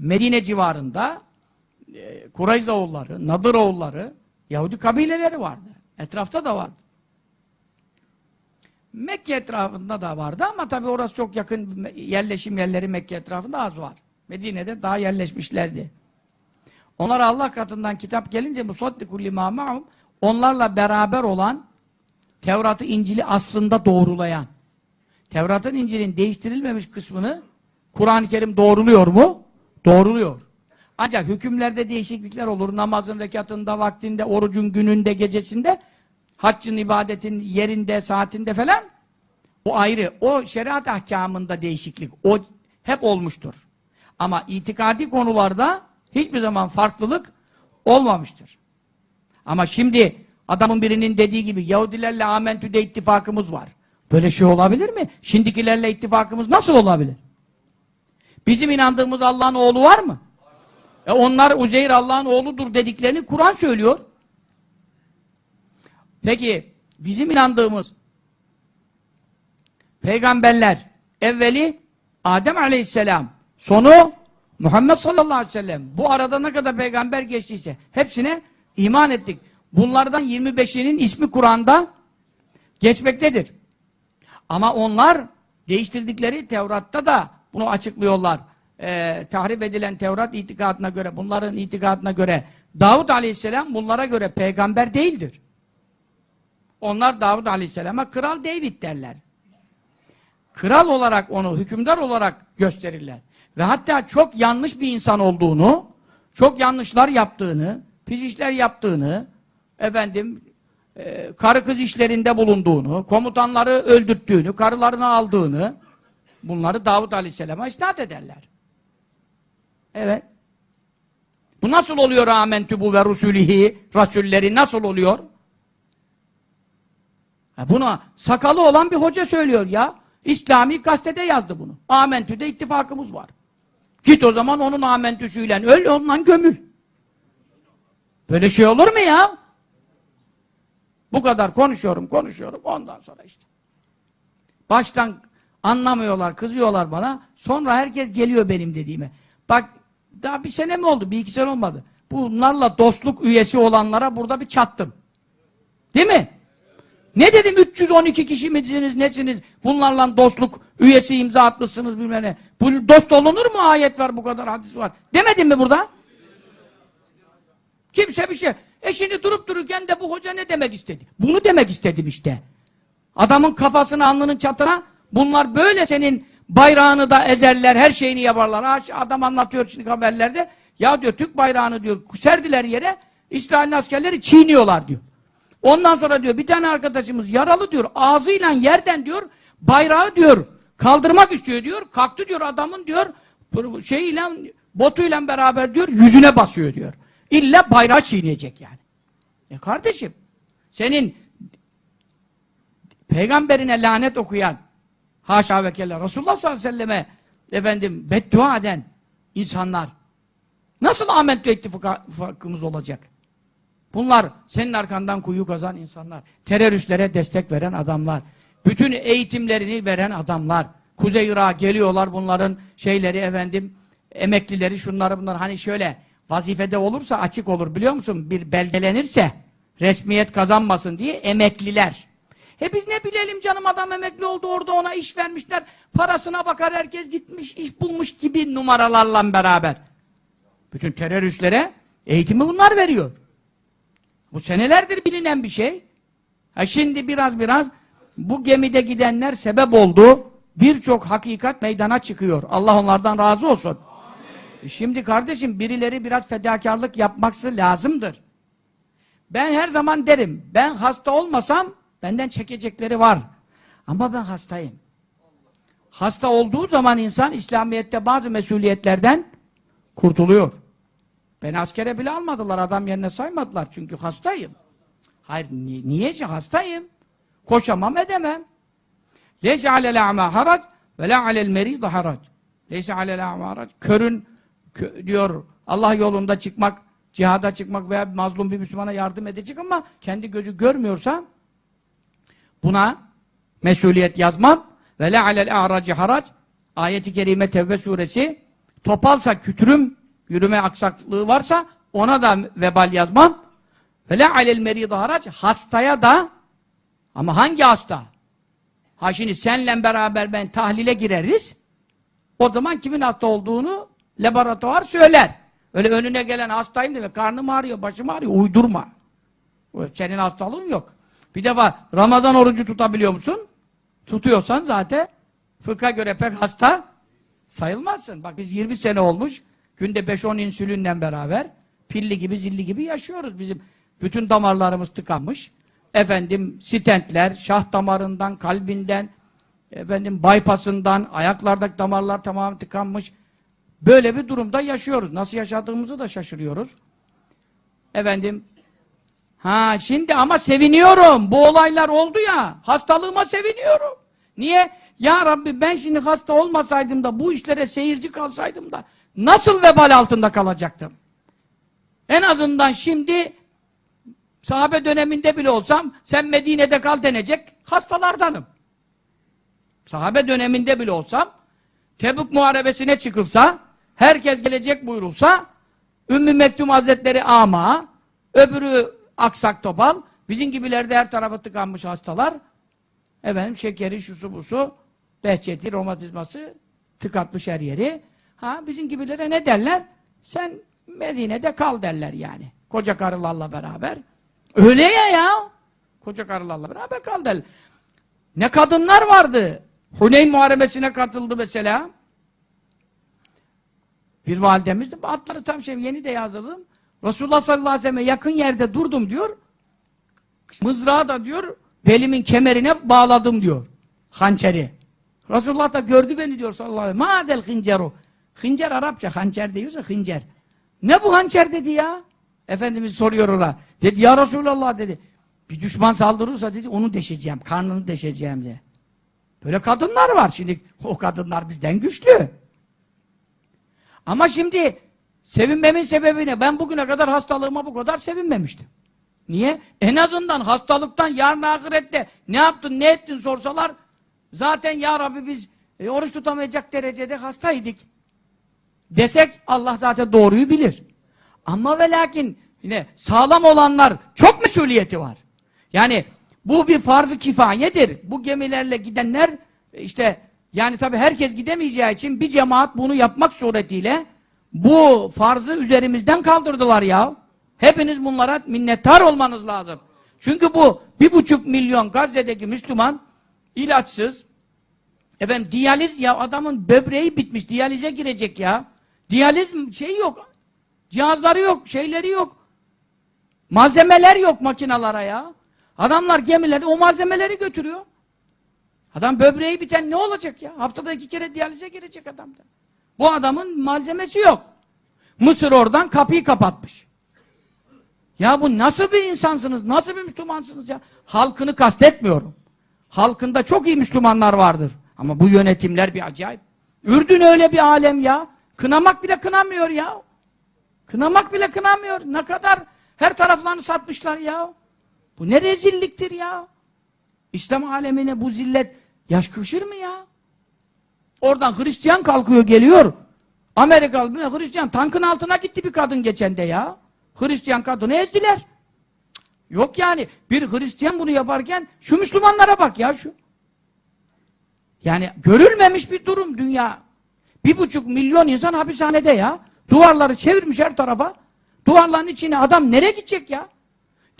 Medine civarında e, Kurayza oğulları, Nadır oğulları, Yahudi kabileleri vardı. Etrafta da vardı. Mekke etrafında da vardı ama tabi orası çok yakın yerleşim yerleri Mekke etrafında az var. Medine'de daha yerleşmişlerdi. Onlara Allah katından kitap gelince musaddikul lima ma'hum onlarla beraber olan Tevrat'ı İncil'i aslında doğrulayan Tevrat'ın İncil'in değiştirilmemiş kısmını Kur'an-ı Kerim doğruluyor mu? Doğruluyor. Ancak hükümlerde değişiklikler olur. Namazın rekatında, vaktinde, orucun gününde, gecesinde, haccın, ibadetin yerinde, saatinde falan o ayrı. O şeriat ahkamında değişiklik. O hep olmuştur. Ama itikadi konularda hiçbir zaman farklılık olmamıştır. Ama şimdi adamın birinin dediği gibi Yahudilerle Amentü'de ittifakımız var. Böyle şey olabilir mi? Şimdikilerle ittifakımız nasıl olabilir? Bizim inandığımız Allah'ın oğlu var mı? E onlar Uzeyr Allah'ın oğludur dediklerini Kur'an söylüyor. Peki bizim inandığımız peygamberler evveli Adem aleyhisselam sonu Muhammed sallallahu aleyhi ve sellem bu arada ne kadar peygamber geçtiyse hepsine iman ettik. Bunlardan 25'inin ismi Kur'an'da geçmektedir. Ama onlar değiştirdikleri Tevrat'ta da bunu açıklıyorlar. Ee, tahrip edilen Tevrat itikadına göre, bunların itikadına göre Davud aleyhisselam bunlara göre peygamber değildir. Onlar Davud aleyhisselama kral David derler. Kral olarak onu, hükümdar olarak gösterirler. Ve hatta çok yanlış bir insan olduğunu, çok yanlışlar yaptığını, pis işler yaptığını, efendim, e, karı kız işlerinde bulunduğunu, komutanları öldürttüğünü, karılarını aldığını, bunları Davud Aleyhisselam'a isnat ederler. Evet. Bu nasıl oluyor amentü bu ve rusulihi, rasulleri nasıl oluyor? Ha buna sakalı olan bir hoca söylüyor ya. İslami gazetede yazdı bunu. Amentü'de ittifakımız var. Git o zaman onun amentüsüyle öl, ondan gömül. Böyle şey olur mu ya? Bu kadar konuşuyorum, konuşuyorum. Ondan sonra işte. Baştan anlamıyorlar, kızıyorlar bana. Sonra herkes geliyor benim dediğime. Bak daha bir sene mi oldu? Bir iki sene olmadı. Bunlarla dostluk üyesi olanlara burada bir çattım. Değil mi? Ne dedim 312 kişi misiniz, nesiniz? Bunlarla dostluk üyesi imza atmışsınız bilmem ne. Bu dost olunur mu? Ayet var, bu kadar hadis var. Demedim mi burada? Kimse bir şey. E şimdi durup dururken de bu hoca ne demek istedi? Bunu demek istedim işte. Adamın kafasını, alnının çatına bunlar böyle senin bayrağını da ezerler, her şeyini yaparlar. Ha, adam anlatıyor şimdi haberlerde. Ya diyor Türk bayrağını diyor serdiler yere, İsrail'in askerleri çiğniyorlar diyor. Ondan sonra diyor bir tane arkadaşımız yaralı diyor, ağzıyla yerden diyor, bayrağı diyor, kaldırmak istiyor diyor, kalktı diyor adamın diyor, şeyiyle, botuyla beraber diyor, yüzüne basıyor diyor. İlla bayrağı çiğneyecek yani. E kardeşim, senin peygamberine lanet okuyan, haşa ve kella, Resulullah sallallahu aleyhi ve selleme efendim beddua eden insanlar, nasıl amentü ittifakımız olacak? Bunlar senin arkandan kuyu kazan insanlar, teröristlere destek veren adamlar, bütün eğitimlerini veren adamlar, Kuzey Irak'a geliyorlar bunların şeyleri efendim, emeklileri şunları bunlar hani şöyle vazifede olursa açık olur biliyor musun? Bir belgelenirse resmiyet kazanmasın diye emekliler. He biz ne bilelim canım adam emekli oldu orada ona iş vermişler. Parasına bakar herkes gitmiş iş bulmuş gibi numaralarla beraber. Bütün teröristlere eğitimi bunlar veriyor. Bu senelerdir bilinen bir şey. Ha şimdi biraz biraz bu gemide gidenler sebep oldu. Birçok hakikat meydana çıkıyor. Allah onlardan razı olsun. E şimdi kardeşim birileri biraz fedakarlık yapmaksı lazımdır. Ben her zaman derim, ben hasta olmasam benden çekecekleri var. Ama ben hastayım. Hasta olduğu zaman insan İslamiyet'te bazı mesuliyetlerden kurtuluyor. Beni askere bile almadılar, adam yerine saymadılar çünkü hastayım. Hayır, ni niyece hastayım? Koşamam, edemem. Leyse alel a'ma harac ve la alel merîd harac. Leyse alel a'ma harac. Körün kö diyor Allah yolunda çıkmak, cihada çıkmak veya mazlum bir Müslümana yardım edecek ama kendi gözü görmüyorsa buna mesuliyet yazmam ve la alel a'raci harac ayeti kerime Tevbe suresi Topalsa kütürüm, yürüme aksaklığı varsa ona da vebal yazmam. Ve la alel merîdâ harac. Hastaya da ama hangi hasta? Ha şimdi senle beraber ben tahlile gireriz. O zaman kimin hasta olduğunu laboratuvar söyler. Öyle önüne gelen hastayım deme. Karnım ağrıyor, başım ağrıyor. Uydurma. Senin hastalığın yok. Bir defa Ramazan orucu tutabiliyor musun? Tutuyorsan zaten fıkha göre pek hasta sayılmazsın. Bak biz 20 sene olmuş. Günde 5-10 insülinle beraber pilli gibi zilli gibi yaşıyoruz. Bizim bütün damarlarımız tıkanmış. Efendim stentler, şah damarından, kalbinden, efendim bypassından, ayaklardaki damarlar tamamen tıkanmış. Böyle bir durumda yaşıyoruz. Nasıl yaşadığımızı da şaşırıyoruz. Efendim Ha şimdi ama seviniyorum. Bu olaylar oldu ya. Hastalığıma seviniyorum. Niye? Ya Rabbi ben şimdi hasta olmasaydım da bu işlere seyirci kalsaydım da nasıl vebal altında kalacaktım? En azından şimdi sahabe döneminde bile olsam sen Medine'de kal denecek hastalardanım. Sahabe döneminde bile olsam Tebük muharebesine çıkılsa herkes gelecek buyurulsa Ümmü Mektum Hazretleri ama öbürü aksak topal bizim gibilerde her tarafı tıkanmış hastalar. Efendim şekeri şusu busu behçeti romatizması tıkatmış her yeri. Ha bizim gibilere ne derler? Sen Medine'de kal derler yani. Koca karılarla beraber. Öyle ya ya. Koca karılarla beraber kal derler. Ne kadınlar vardı. Huneyn Muharebesi'ne katıldı mesela. Bir validemiz de atları tam şey yeni de yazıldım. Resulullah sallallahu aleyhi ve selleme yakın yerde durdum diyor. Mızrağı da diyor belimin kemerine bağladım diyor. Hançeri. Resulullah da gördü beni diyor sallallahu aleyhi ve sellem. Madel hınceru. Hıncer Arapça hançer diyorsa hıncer. Ne bu hançer dedi ya? Efendimiz soruyor ona. Dedi ya Resulallah dedi. Bir düşman saldırırsa dedi onu deşeceğim. Karnını deşeceğim diye. Böyle kadınlar var. Şimdi o kadınlar bizden güçlü. Ama şimdi sevinmemin sebebi ne? Ben bugüne kadar hastalığıma bu kadar sevinmemiştim. Niye? En azından hastalıktan yarın ahirette ne yaptın, ne ettin sorsalar zaten ya Rabbi biz e, oruç tutamayacak derecede hastaydık. Desek Allah zaten doğruyu bilir. Ama ve lakin yine sağlam olanlar çok mesuliyeti var. Yani bu bir farz-ı kifayedir. Bu gemilerle gidenler işte yani tabi herkes gidemeyeceği için bir cemaat bunu yapmak suretiyle bu farzı üzerimizden kaldırdılar ya. Hepiniz bunlara minnettar olmanız lazım. Çünkü bu bir buçuk milyon Gazze'deki Müslüman ilaçsız efendim diyaliz ya adamın böbreği bitmiş diyalize girecek ya. Diyaliz şey yok. Cihazları yok, şeyleri yok. Malzemeler yok makinalara ya. Adamlar gemilerde o malzemeleri götürüyor. Adam böbreği biten ne olacak ya? Haftada iki kere diyalize girecek adamda. Bu adamın malzemesi yok. Mısır oradan kapıyı kapatmış. Ya bu nasıl bir insansınız? Nasıl bir Müslümansınız ya? Halkını kastetmiyorum. Halkında çok iyi Müslümanlar vardır. Ama bu yönetimler bir acayip. Ürdün öyle bir alem ya. Kınamak bile kınamıyor ya. Kınamak bile kınamıyor. Ne kadar her taraflarını satmışlar ya. Bu ne rezilliktir ya. İslam alemine bu zillet yaşkışır mı ya? Oradan Hristiyan kalkıyor geliyor. Amerikalı bir Hristiyan tankın altına gitti bir kadın geçende ya. Hristiyan kadını ezdiler. Yok yani bir Hristiyan bunu yaparken şu Müslümanlara bak ya şu. Yani görülmemiş bir durum dünya. Bir buçuk milyon insan hapishanede ya. Duvarları çevirmiş her tarafa. Duvarların içine adam nereye gidecek ya?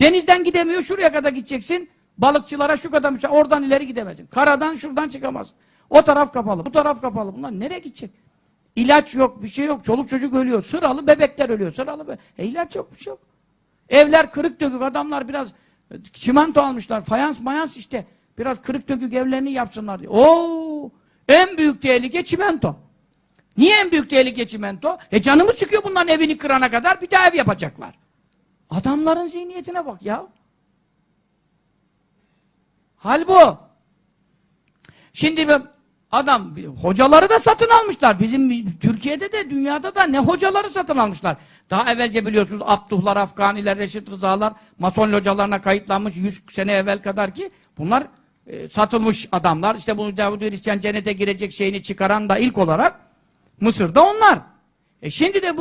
Denizden gidemiyor şuraya kadar gideceksin. Balıkçılara şu kadar oradan ileri gidemezsin. Karadan şuradan çıkamazsın. O taraf kapalı, bu taraf kapalı. Bunlar nereye gidecek? İlaç yok, bir şey yok. Çoluk çocuk ölüyor. Sıralı bebekler ölüyor. Sıralı be e ilaç yok, bir şey yok. Evler kırık dökük. Adamlar biraz e, çimento almışlar. Fayans mayans işte. Biraz kırık dökük evlerini yapsınlar diye. Oo! En büyük tehlike çimento. Niye en büyük tehlike çimento? E canımız çıkıyor bunların evini kırana kadar bir daha ev yapacaklar. Adamların zihniyetine bak ya. Hal bu. Şimdi adam hocaları da satın almışlar. Bizim Türkiye'de de dünyada da ne hocaları satın almışlar. Daha evvelce biliyorsunuz Abduhlar, Afganiler, Reşit Rızalar Mason hocalarına kayıtlanmış 100 sene evvel kadar ki bunlar e, satılmış adamlar. İşte bunu Davud Hristiyan cennete girecek şeyini çıkaran da ilk olarak Mısır'da onlar. E şimdi de bu